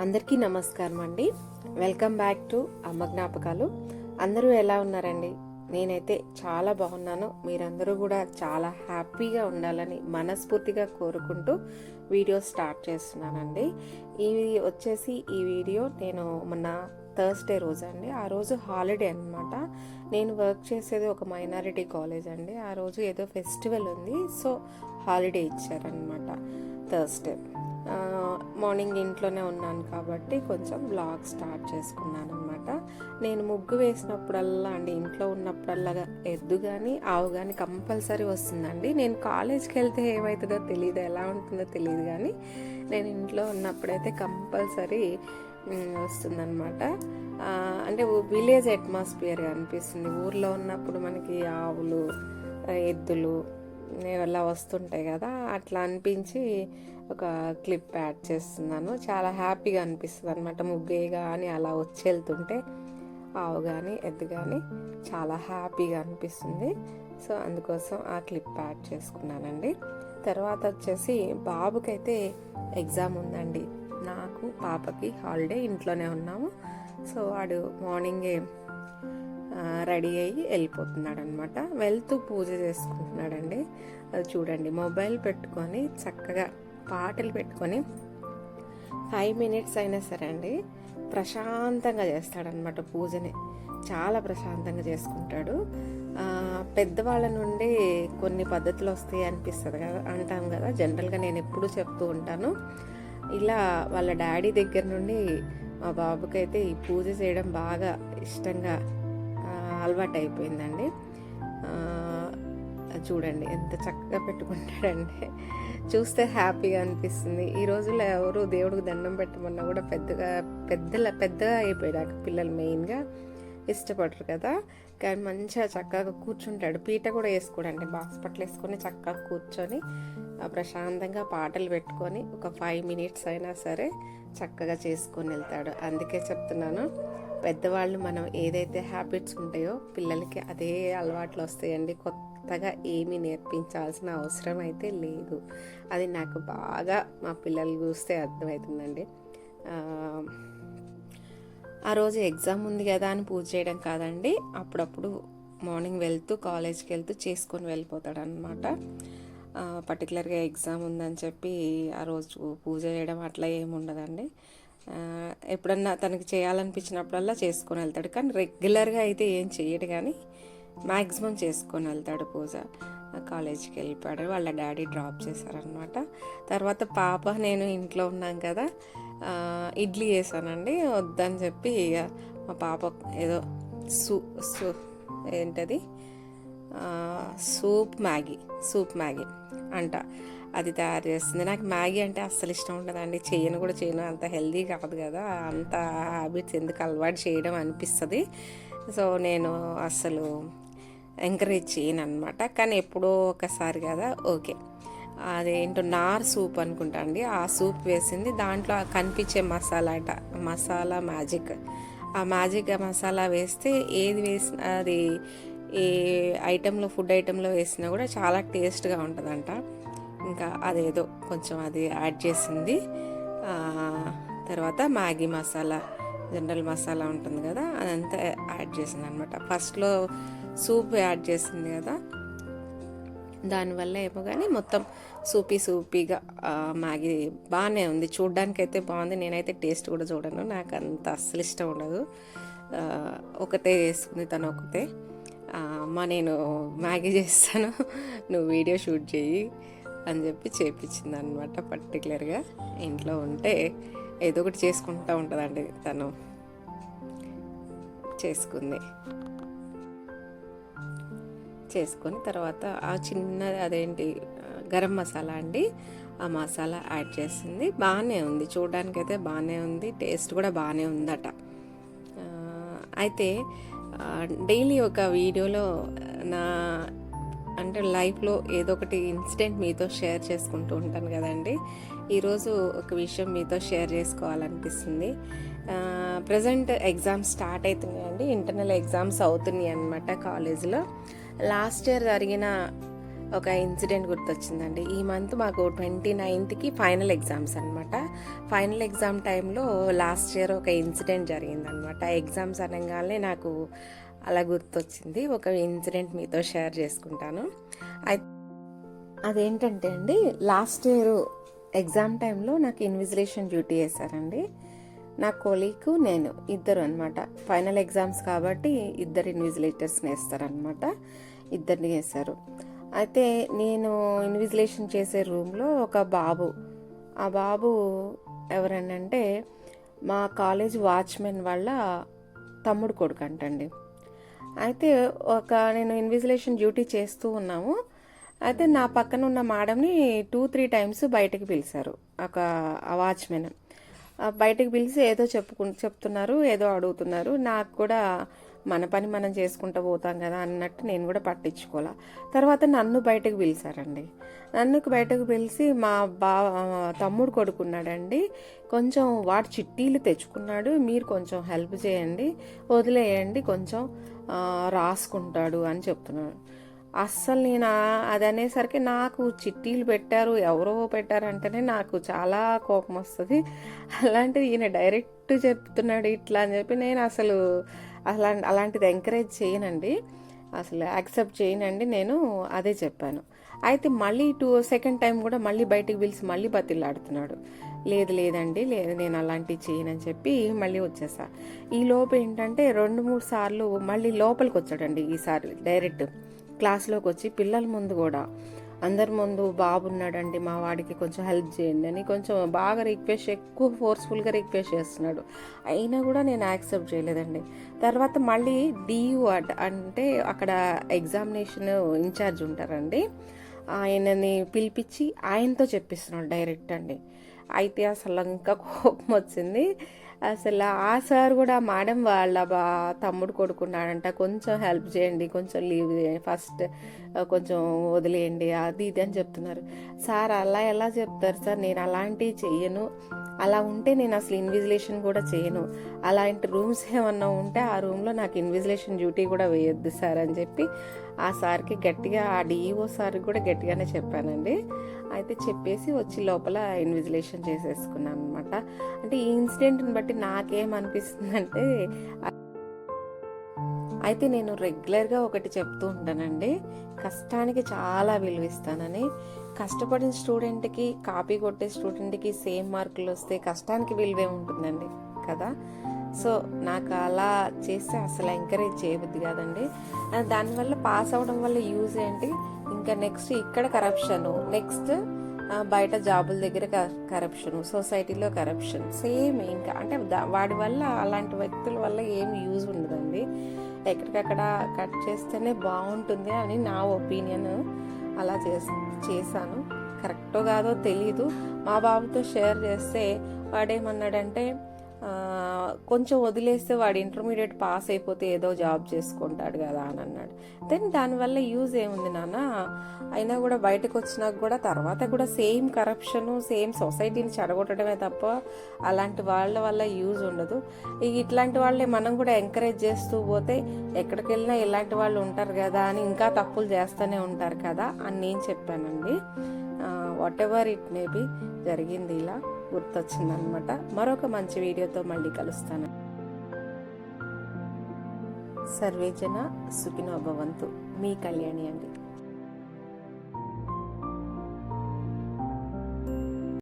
అందరికీ నమస్కారం అండి. వెల్కమ్ బ్యాక్ టు అమ్మ జ్ఞాపకాలు. అందరూ ఎలా ఉన్నారండి? నేనైతే చాలా బాగున్నాను. మీరందరూ కూడా చాలా హ్యాపీగా ఉండాలని మనస్ఫూర్తిగా కోరుకుంటూ వీడియో స్టార్ట్ చేస్తున్నానండి. ఇవి వచ్చేసి ఈ వీడియో నేను మొన్న థర్స్డే రోజు అండి. ఆ రోజు హాలిడే అనమాట నేను వర్క్ చేసేది ఒక మైనారిటీ కాలేజ్ అండి. ఆ రోజు ఏదో ఫెస్టివల్ ఉంది. సో హాలిడే ఇచ్చారనమాట థర్స్డే. మార్నింగ్ ఇంట్లోనే ఉన్నాను కాబట్టి కొంచెం బ్లాగ్ స్టార్ట్ చేసుకున్నాను అనమాట నేను ముగ్గు వేసినప్పుడల్లా అండి ఇంట్లో ఉన్నప్పుడల్లా ఎద్దు కానీ ఆవు కానీ కంపల్సరీ వస్తుందండి. నేను కాలేజ్కి వెళ్తే ఏమవుతుందో తెలియదు ఎలా ఉంటుందో తెలియదు కానీ నేను ఇంట్లో ఉన్నప్పుడైతే కంపల్సరీ వస్తుందన్నమాట. అంటే విలేజ్ అట్మాస్ఫియర్ అనిపిస్తుంది. ఊర్లో ఉన్నప్పుడు మనకి ఆవులు ఎద్దులు అలా వస్తుంటాయి కదా అట్లా అనిపించి ఒక క్లిప్ యాడ్ చేస్తున్నాను. చాలా హ్యాపీగా అనిపిస్తుంది అనమాట ముగ్గే కానీ అలా వచ్చి వెళ్తుంటే ఆవు కానీ ఎద్దు కానీ చాలా హ్యాపీగా అనిపిస్తుంది. సో అందుకోసం ఆ క్లిప్ యాడ్ చేసుకున్నానండి. తర్వాత వచ్చేసి బాబుకైతే ఎగ్జామ్ ఉందండి. నాకు పాపకి హాలిడే ఇంట్లోనే ఉన్నాము. సో వాడు మార్నింగే రెడీ అయ్యి వెళ్ళిపోతున్నాడు అనమాట వెళ్తూ పూజ చేసుకుంటున్నాడండి. అది చూడండి మొబైల్ పెట్టుకొని చక్కగా పాటలు పెట్టుకొని ఫైవ్ మినిట్స్ అయినా సరే అండి ప్రశాంతంగా చేస్తాడనమాట పూజని. చాలా ప్రశాంతంగా చేసుకుంటాడు. పెద్దవాళ్ళ నుండి కొన్ని పద్ధతులు వస్తాయి అనిపిస్తుంది కదా అంటాం కదా. జనరల్గా నేను ఎప్పుడూ చెప్తూ ఉంటాను. ఇలా వాళ్ళ డాడీ దగ్గర నుండి మా బాబుకైతే ఈ పూజ చేయడం బాగా ఇష్టంగా అలవాటు అయిపోయిందండి చూడండి ఎంత చక్కగా పెట్టుకుంటాడంటే చూస్తే హ్యాపీగా అనిపిస్తుంది. ఈ రోజుల్లో ఎవరు దేవుడికి దండం పెట్టమన్నా కూడా పెద్దగా పెద్దల పెద్దగా అయిపోయాక పిల్లలు మెయిన్గా ఇష్టపడరు కదా. కానీ మంచిగా చక్కగా కూర్చుంటాడు. పీట కూడా వేసుకోడండి. బాక్స్ వేసుకొని చక్కగా కూర్చొని ప్రశాంతంగా పాటలు పెట్టుకొని ఒక ఫైవ్ మినిట్స్ అయినా సరే చక్కగా చేసుకొని వెళ్తాడు. అందుకే చెప్తున్నాను. పెద్దవాళ్ళు మనం ఏదైతే హ్యాబిట్స్ ఉంటాయో పిల్లలకి అదే అలవాట్లు వస్తాయండి. కొత్తగా ఏమీ నేర్పించాల్సిన అవసరం అయితే లేదు. అది నాకు బాగా మా పిల్లలు చూస్తే అర్థమవుతుందండి. ఆ, రోజు ఎగ్జామ్ ఉంది కదా అని పూజ చేయడం కాదండి. అప్పుడప్పుడు మార్నింగ్ వెళ్తూ కాలేజ్కి వెళ్తూ చేసుకొని వెళ్ళిపోతాడు అనమాట పర్టికులర్గా ఎగ్జామ్ ఉందని చెప్పి ఆ రోజు పూజ చేయడం అట్లా ఏమి ఉండదండి. ఎప్పుడన్నా తనకి చేయాలనిపించినప్పుడల్లా చేసుకొని వెళ్తాడు. కానీ రెగ్యులర్గా అయితే ఏం చేయడు కానీ మ్యాక్సిమం చేసుకొని వెళ్తాడు పూజ. కాలేజీకి వెళ్ళిపోయాడు. వాళ్ళ డాడీ డ్రాప్ చేశారనమాట తర్వాత పాప నేను ఇంట్లో ఉన్నాం కదా ఇడ్లీ చేశానండి. వద్దని చెప్పి ఇక మా పాప ఏదో సూ సూ ఏంటది? సూప్ మ్యాగీ సూప్ మ్యాగీ అంట. అది తయారు చేస్తుంది. నాకు మ్యాగీ అంటే అస్సలు ఇష్టం ఉండదండి. చేయను కూడా చేయను. అంత హెల్దీ కాదు కదా. అంత హ్యాబిట్స్ ఎందుకు అలవాటు చేయడం అనిపిస్తుంది. సో నేను అస్సలు ఎంకరేజ్ చేయను అనమాట కానీ ఎప్పుడో ఒకసారి కదా. ఓకే. అదేంటో నార్ సూప్ అనుకుంటా అండి. ఆ సూప్ వేసింది. దాంట్లో కనిపించే మసాలా అట మసాలా మ్యాజిక్. ఆ మ్యాజిక్ మసాలా వేస్తే ఏది వేసిన అది ఏ ఐటెంలో ఫుడ్ ఐటెంలో వేసినా కూడా చాలా టేస్ట్గా ఉంటుందంట. ఇంకా అదేదో కొంచెం అది యాడ్ చేసింది. తర్వాత మ్యాగీ మసాలా జనరల్ మసాలా ఉంటుంది కదా అదంతా యాడ్ చేసింది అనమాట ఫస్ట్లో సూప్ యాడ్ చేసింది కదా దానివల్ల ఏమో కానీ మొత్తం సూపీ సూపీగా మ్యాగీ బాగానే ఉంది. చూడ్డానికి అయితే బాగుంది. నేనైతే టేస్ట్ కూడా చూడను. నాకు అంత అస్సలు ఇష్టం ఉండదు. ఒకతే ఒకటే వేసుకుంది తను ఒకతే అమ్మ నేను మ్యాగీ చేస్తాను. నువ్వు వీడియో షూట్ చేయి అని చెప్పి చేపించింది అనమాట పర్టికులర్గా ఇంట్లో ఉంటే ఏదో ఒకటి చేసుకుంటూ ఉంటుందండి తను. చేసుకుంది. చేసుకొని తర్వాత ఆ చిన్న అదేంటి గరం మసాలా అండి ఆ మసాలా యాడ్ చేసింది. బాగానే ఉంది చూడడానికి అయితే బాగానే ఉంది టేస్ట్ కూడా బాగానే ఉందట. అయితే డైలీ ఒక వీడియోలో నా అంటే లైఫ్లో ఏదో ఒకటి ఇన్సిడెంట్ మీతో షేర్ చేసుకుంటూ ఉంటాను కదండి. ఈరోజు ఒక విషయం మీతో షేర్ చేసుకోవాలనిపిస్తుంది. ప్రజెంట్ ఎగ్జామ్స్ స్టార్ట్ అవుతున్నాయండి ఇంటర్నల్ ఎగ్జామ్స్ అవుతున్నాయి అనమాట కాలేజ్లో. లాస్ట్ ఇయర్ జరిగిన ఒక ఇన్సిడెంట్ గుర్తొచ్చిందండి. ఈ మంత్ మాకు ట్వంటీ నైన్త్కి ఫైనల్ ఎగ్జామ్స్ అనమాట ఫైనల్ ఎగ్జామ్ టైంలో లాస్ట్ ఇయర్ ఒక ఇన్సిడెంట్ జరిగిందనమాట ఎగ్జామ్స్ అనగానే నాకు అలా గుర్తొచ్చింది. ఒక ఇన్సిడెంట్ మీతో షేర్ చేసుకుంటాను. అయితే అదేంటంటే అండి లాస్ట్ ఇయర్ ఎగ్జామ్ టైంలో నాకు ఇన్విజిలేషన్ డ్యూటీ వేశారండి నా కొలీకు నేను ఇద్దరు అనమాట ఫైనల్ ఎగ్జామ్స్ కాబట్టి ఇద్దరు ఇన్విజిలేటర్స్ని వేస్తారనమాట ఇద్దరిని వేశారు. అయితే నేను ఇన్విజిలేషన్ చేసే రూమ్లో ఒక బాబు. ఆ బాబు ఎవరనంటే మా కాలేజ్ వాచ్మెన్ వాళ్ళ తమ్ముడు కొడుకు అంటండి. అయితే ఒక నేను ఇన్విజిలేషన్ డ్యూటీ చేస్తూ ఉన్నాము. అయితే నా పక్కన ఉన్న మేడంని టూ త్రీ టైమ్స్ బయటకు పిలిచారు. ఒక వాచ్మెన్ బయటకు పిలిచి ఏదో చెప్పుకు చెప్తున్నారు ఏదో అడుగుతున్నారు. నాకు కూడా మన పని మనం చేసుకుంటూ పోతాం కదా అన్నట్టు నేను కూడా పట్టించుకోలే. తర్వాత నన్ను బయటకు పిలిచారండి. నన్ను బయటకు పిలిచి మా బా తమ్ముడు కొడుకున్నాడండి. కొంచెం వాడు చిట్టీలు తెచ్చుకున్నాడు. మీరు కొంచెం హెల్ప్ చేయండి వదిలేయండి కొంచెం రాసుకుంటాడు అని చెప్తున్నాడు. అస్సలు నేను అది అనేసరికి నాకు చిట్టీలు పెట్టారు ఎవరో పెట్టారంటేనే నాకు చాలా కోపం వస్తుంది. అలాంటిది ఈయన డైరెక్ట్ చెప్తున్నాడు ఇట్లా అని చెప్పి నేను అసలు అలా అలాంటిది ఎంకరేజ్ చేయనండి. అసలు యాక్సెప్ట్ చేయనండి నేను అదే చెప్పాను. అయితే మళ్ళీ టూ సెకండ్ టైం కూడా మళ్ళీ బయటికి పిలిచి మళ్ళీ బతిలాడుతున్నాడు. లేదు లేదండి లేదు నేను అలాంటివి చేయనని చెప్పి మళ్ళీ వచ్చేసా. ఈ లోపు ఏంటంటే రెండు మూడు సార్లు మళ్ళీ లోపలికి వచ్చాడండి ఈసారి డైరెక్ట్ క్లాస్లోకి వచ్చి పిల్లల ముందు కూడా. అందరి ముందు బాబు ఉన్నాడండి మా వాడికి కొంచెం హెల్ప్ చేయండి అని కొంచెం బాగా రిక్వెస్ట్ ఎక్కువ ఫోర్స్ఫుల్గా రిక్వెస్ట్ చేస్తున్నాడు. అయినా కూడా నేను యాక్సెప్ట్ చేయలేదండి. తర్వాత మళ్ళీ డియు అంటే అక్కడ ఎగ్జామినేషన్ ఇన్ఛార్జ్ ఉంటారండి. ఆయనని పిలిపించి ఆయనతో చెప్పిస్తున్నాడు డైరెక్ట్ అండి. అయితే అసలు ఇంకా కోపం వచ్చింది. అసలు ఆ సార్ కూడా మేడం వాళ్ళ బా తమ్ముడు కొడుకున్నాడంట కొంచెం హెల్ప్ చేయండి కొంచెం లీవ్ ఫస్ట్ కొంచెం వదిలేయండి అది ఇది అని చెప్తున్నారు. సార్ అలా ఎలా చెప్తారు సార్? నేను అలాంటివి చెయ్యను. అలా ఉంటే నేను అసలు ఇన్విజిలేషన్ కూడా చేయను. అలాంటి రూమ్స్ ఏమన్నా ఉంటే ఆ రూమ్లో నాకు ఇన్విజిలేషన్ డ్యూటీ కూడా వేయొద్దు సార్ అని చెప్పి ఆ సార్కి గట్టిగా ఆ డిఈఓ సార్కి కూడా గట్టిగానే చెప్పానండి. అయితే చెప్పేసి వచ్చి లోపల ఇన్విజిలేషన్ చేసేసుకున్నాను అనమాట అంటే ఈ ఇన్సిడెంట్ని బట్టి నాకేమనిపిస్తుందంటే అయితే నేను రెగ్యులర్గా ఒకటి చెప్తూ ఉంటానండి. కష్టానికి చాలా విలువిస్తానని కష్టపడిన స్టూడెంట్కి కాపీ కొట్టే స్టూడెంట్కి సేమ్ మార్కులు వస్తే కష్టానికి విలువే ఉంటుందండి కదా? సో నాకు అలా చేస్తే అసలు ఎంకరేజ్ చేయబుద్ది కాదండి. దానివల్ల పాస్ అవడం వల్ల యూజ్ ఏంటి? ఇంకా నెక్స్ట్ ఇక్కడ కరప్షను. నెక్స్ట్ బయట జాబుల దగ్గర కరప్షన్ సొసైటీలో కరప్షన్ సేమ్ ఇంకా. అంటే దా- వాడి వల్ల అలాంటి వ్యక్తుల వల్ల ఏం యూజ్ ఉండదండి. ఎక్కడికక్కడ కట్ చేస్తేనే బాగుంటుంది అని నా ఒపీనియన్ అలా చేశాను. కరెక్టో కాదో తెలీదు. మా బాబుతో షేర్ చేస్తే వాడేమన్నాడంటే కొంచెం వదిలేస్తే వాడు ఇంటర్మీడియట్ పాస్ అయిపోతే ఏదో జాబ్ చేసుకుంటాడు కదా అని అన్నాడు. దెన్ దానివల్ల యూజ్ ఏముంది నాన్న? అయినా కూడా బయటకు వచ్చినాక కూడా తర్వాత కూడా సేమ్ కరప్షన్ సేమ్ సొసైటీని చెడగొట్టడమే తప్ప అలాంటి వాళ్ళ వల్ల యూజ్ ఉండదు. ఇక ఇట్లాంటి వాళ్ళే మనం కూడా ఎంకరేజ్ చేస్తూ పోతే ఎక్కడికి వెళ్ళినా ఇలాంటి వాళ్ళు ఉంటారు కదా అని ఇంకా తప్పులు చేస్తూనే ఉంటారు కదా అని నేను చెప్పానండి. Whatever it may be జరిగింది ఇలా. గుర్తొచ్చిందనమాట. మరొక మంచి వీడియోతో మళ్ళీ కలుస్తాను. సర్వేజన సుఖినో భవంతు. మీ కళ్యాణి అండి.